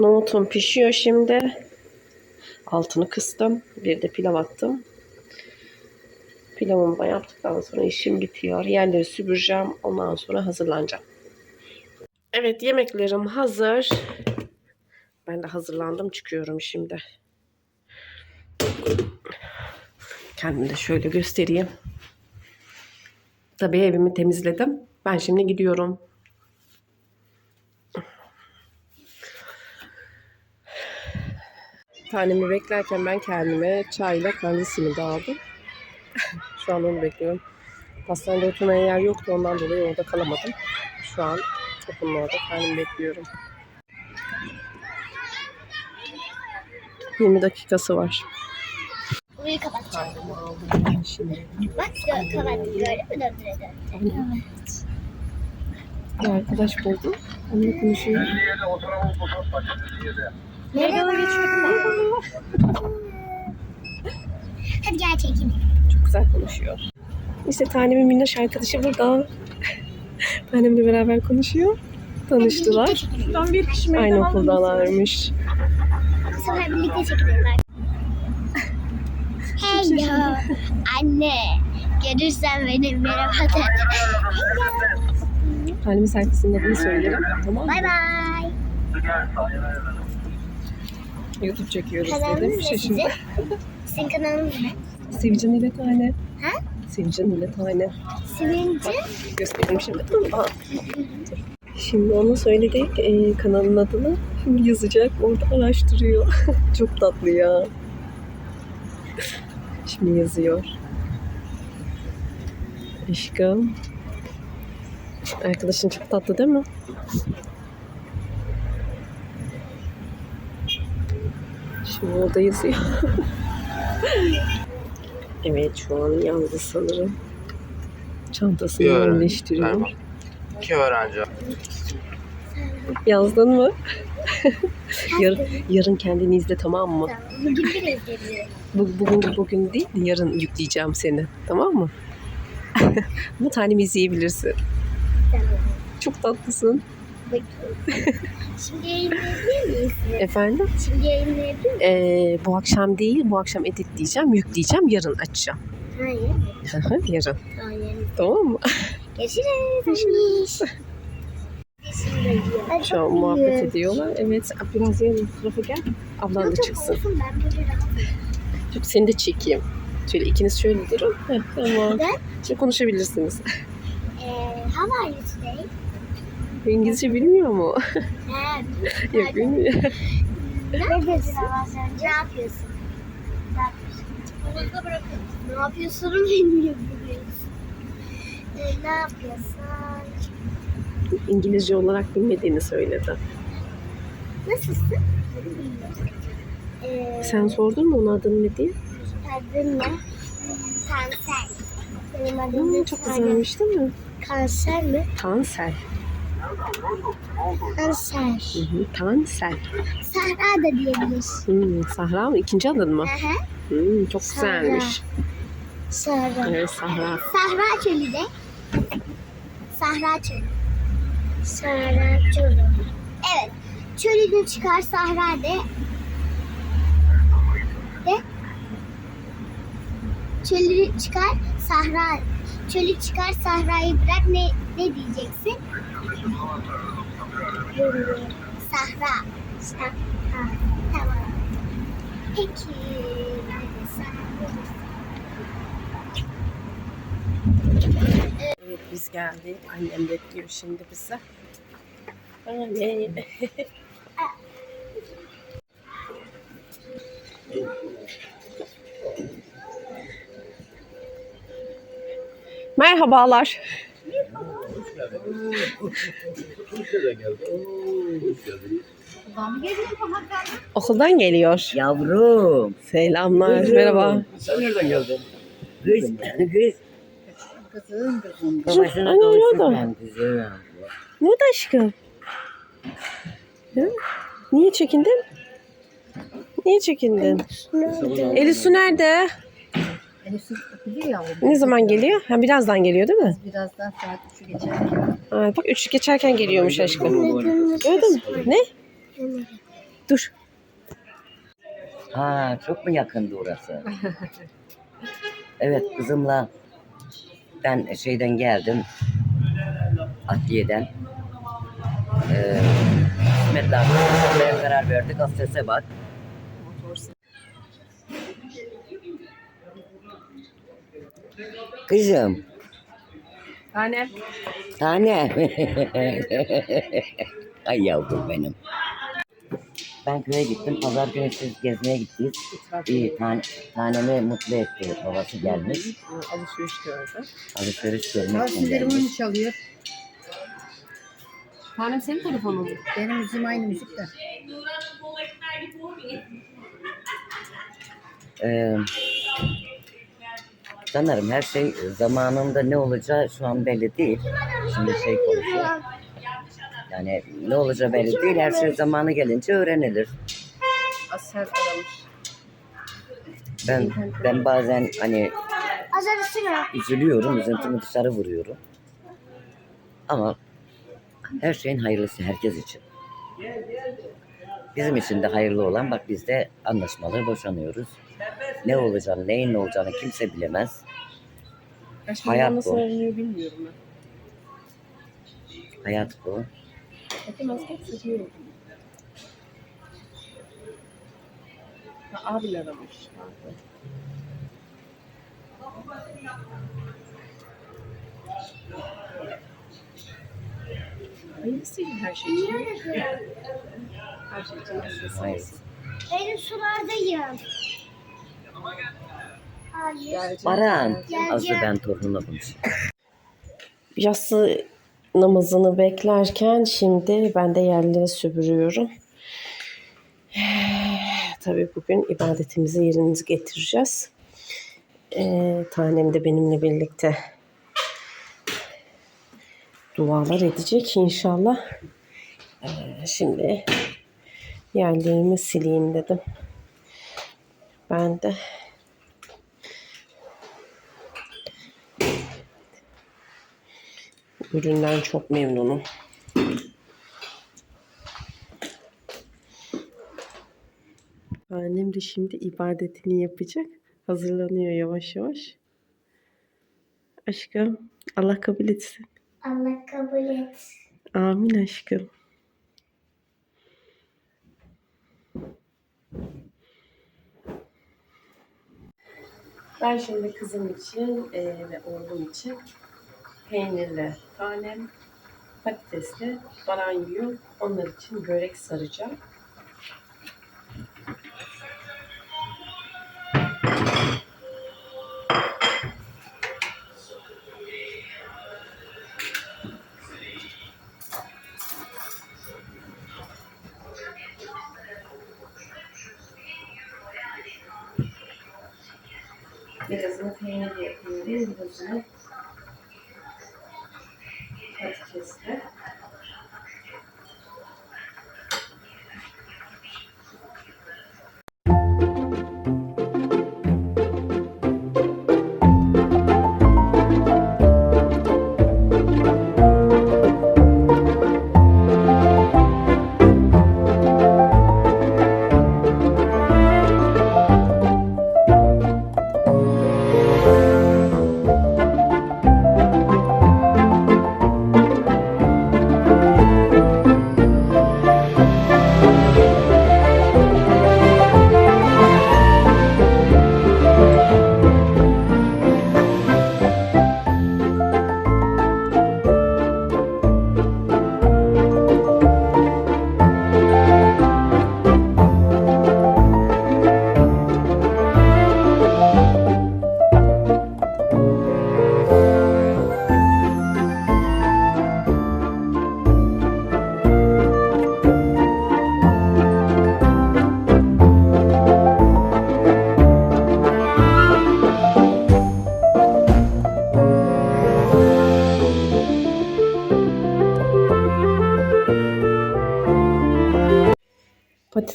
Nohutum pişiyor şimdi. Altını kıstım. Bir de pilav attım. Pilavımı da yaptıktan sonra işim bitiyor. Yerleri süpüreceğim. Ondan sonra hazırlanacağım. Evet yemeklerim hazır. Ben de hazırlandım. Çıkıyorum şimdi. Kendimi de şöyle göstereyim. Tabii evimi temizledim. Ben şimdi gidiyorum. Tanemi beklerken ben kendime çayla kendi simidi aldım. Şu an onu bekliyorum. Pastanede oturmaya yer yoktu ondan dolayı orada kalamadım. Şu an kapının orada kendimi bekliyorum. 20 dakikası var. Burayı kapatacağım. Çayımı aldım şimdi. Bak kapattım gördün mü döndüre döndüre. Bir arkadaş buldum. Onunla konuşuyor. Merhaba geçiyordum Hadi gel çekin. Çok güzel konuşuyor. İşte tanemin minnoş arkadaşı burada. Tanemle beraber konuşuyor. Tanıştılar. Şuradan bir kişi Aynı okuldalarmış. Bu sefer birlikte çekelim bak. Hello. Anne. Görürsen beni merhaba de. Tanemin sayfasının adını söylerim. Tamam mı? Bay bay. YouTube çekiyoruz Kanalınız dedim. ne sizin? Sizin kanalınız ne? Sevcan ile tane. Ha? Sevcan ile tane. Sizinci? Göstereyim şimdi. Aa. Şimdi ona söyledik e, kanalın adını. Şimdi yazacak. Orada araştırıyor. Çok tatlı ya. Şimdi yazıyor. Aşkım. Arkadaşın çok tatlı değil mi? Şimdi orada yazıyor. evet şu an yazdı sanırım. Çantasını yerleştiriyor. İki öğrenci. Yazdın mı? yarın, yarın kendini izle tamam mı? Bugün. Bu, bugün bugün değil de yarın yükleyeceğim seni. Tamam mı? Bu tanemi izleyebilirsin. Çok tatlısın. Bakayım. Şimdi yayınlayabilir miyiz? Efendim? Şimdi yayınlayabilir miyiz? Ee, bu akşam değil, bu akşam editleyeceğim, yükleyeceğim, yarın açacağım. Hayır. Yarın. Hayır. Tamam mı? Görüşürüz. Görüşürüz. Şu an muhabbet ediyorlar. Evet, biraz yarın tarafa gel. Ablan da çıksın. Ben böyle Dur, Seni de çekeyim. Şöyle ikiniz şöyle durun. Heh, tamam. Ben? Şimdi konuşabilirsiniz. Ee, how are you today? İngilizce bilmiyor mu? Ha, Yok bilmiyor. ne yapıyorsun? Ne yapıyorsun? Ne yapıyorsun? Ne yapıyorsun? İngilizce olarak bilmediğini söyledi. Nasılsın? Ee, Sen sordun mu onun adını ne diye? Adın ne? Kanser. Benim adım Hmm, çok güzelmiş değil mi? Kanser mi? Tansel. Kanser. Hı hı, Tansel. Sahra da diyebilir. Hmm, Sahra mı? İkinci adın mı? Aha. Hmm, çok Sahra. güzelmiş. Sahra. Evet Sahra. Sahra çölü de. Sahra çölü. Sahra çölü. Evet. Çölünü çıkar Sahra de. De. Çölü çıkar Sahra. Çölü çıkar Sahra'yı bırak ne ne diyeceksin? Sahra. Sahra. Tamam. Peki. Evet biz geldik. Annem bekliyor şimdi bizi. Anne. Merhabalar. Okuldan geliyor. Yavrum. Selamlar. Kızım. Merhaba. Sen nereden geldin? Kız, kız. Kızım, kızım. Anne, ne oldu? kavuşsun ben kızım. Ne oldu aşkım? Niye çekindin? Niye çekindin? Elif Su nerede? Yavrum. Ne zaman geliyor? Ha, birazdan geliyor değil mi? Birazdan saat 3'ü geçer. Ha, bak üç geçerken geliyormuş aşkım. Öyle mi? Ne? dur. Ha çok mu yakındı orası? evet kızımla ben şeyden geldim. Adliyeden. Ee, İsmet'le arkadaşlarla karar verdik. Aslese bak. Kızım. Tane. Tane. Ay yavrum benim. Ben köye gittim. Pazar günü siz gezmeye gittiniz. İyi tane, tanemi mutlu etti. Babası gelmiş. Alışveriş gördü. Alışveriş görmek için sizin gelmiş. telefonun çalıyor. Tanem senin telefonun mu? Benim müziğim aynı müzikte. Ee, sanırım her şey zamanında ne olacağı şu an belli değil. Şimdi şey konuşuyor. Yani ne olacağı belli değil. Her şey zamanı gelince öğrenilir. Aramış. Ben ben bazen hani üzülüyorum, üzüntümü dışarı vuruyorum. Ama her şeyin hayırlısı herkes için. Bizim için de hayırlı olan bak biz de anlaşmalı boşanıyoruz. Ne olacağını, neyin ne olacağını kimse bilemez. Aşkım Hayat nasıl bu. öğreniyor bilmiyorum ben. Hayat bu. Bakın maske. Ha, abiler aramış. Pardon. Hayırlısıyla her şey için. Her şey için hayırlısı Hayır. olsun. Benim sulardayım. Hayır. Geleceğim. Baran, Azı ben konuşayım. Yatsı namazını beklerken şimdi ben de yerleri süpürüyorum. Tabii bugün ibadetimizi yeriniz getireceğiz. Ee, tanem de benimle birlikte dualar edecek inşallah. Ee, şimdi yerlerimi sileyim dedim. Ben de üründen çok memnunum. Annem de şimdi ibadetini yapacak. Hazırlanıyor yavaş yavaş. Aşkım Allah kabul etsin. Allah kabul et. Amin aşkım. Ben şimdi kızım için e, ve oğlum için peynirli tanem, patatesli baran yiyor. Onlar için börek saracağım. Birazını peynirli yapıyorum, birazını patatesli.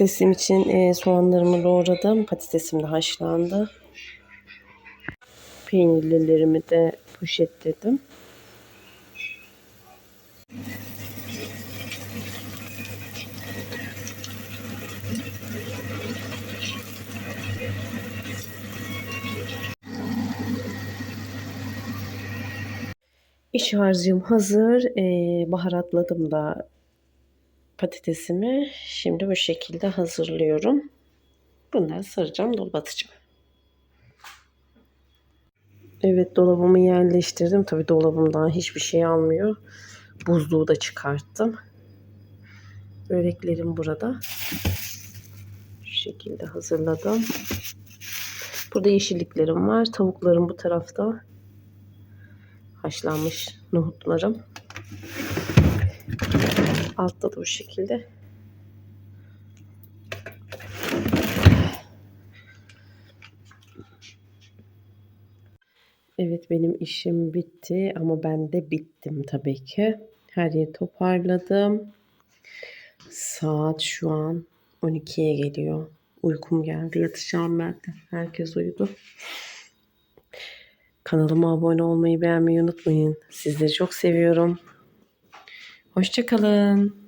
Patatesim için e, soğanlarımı doğradım. Patatesim de haşlandı. Peynirlilerimi de poşetledim. İç harcım hazır. Ee, baharatladım da patatesimi. Şimdi bu şekilde hazırlıyorum. Bunları saracağım, atacağım. Evet dolabımı yerleştirdim. Tabii dolabımdan hiçbir şey almıyor. Buzluğu da çıkarttım. Böreklerim burada. Şu şekilde hazırladım. Burada yeşilliklerim var. Tavuklarım bu tarafta. Haşlanmış nohutlarım. Altta da bu şekilde. Evet benim işim bitti ama ben de bittim tabii ki. Her yeri toparladım. Saat şu an 12'ye geliyor. Uykum geldi. Yatacağım ben de. Herkes uyudu. Kanalıma abone olmayı beğenmeyi unutmayın. Sizleri çok seviyorum. Hoşçakalın.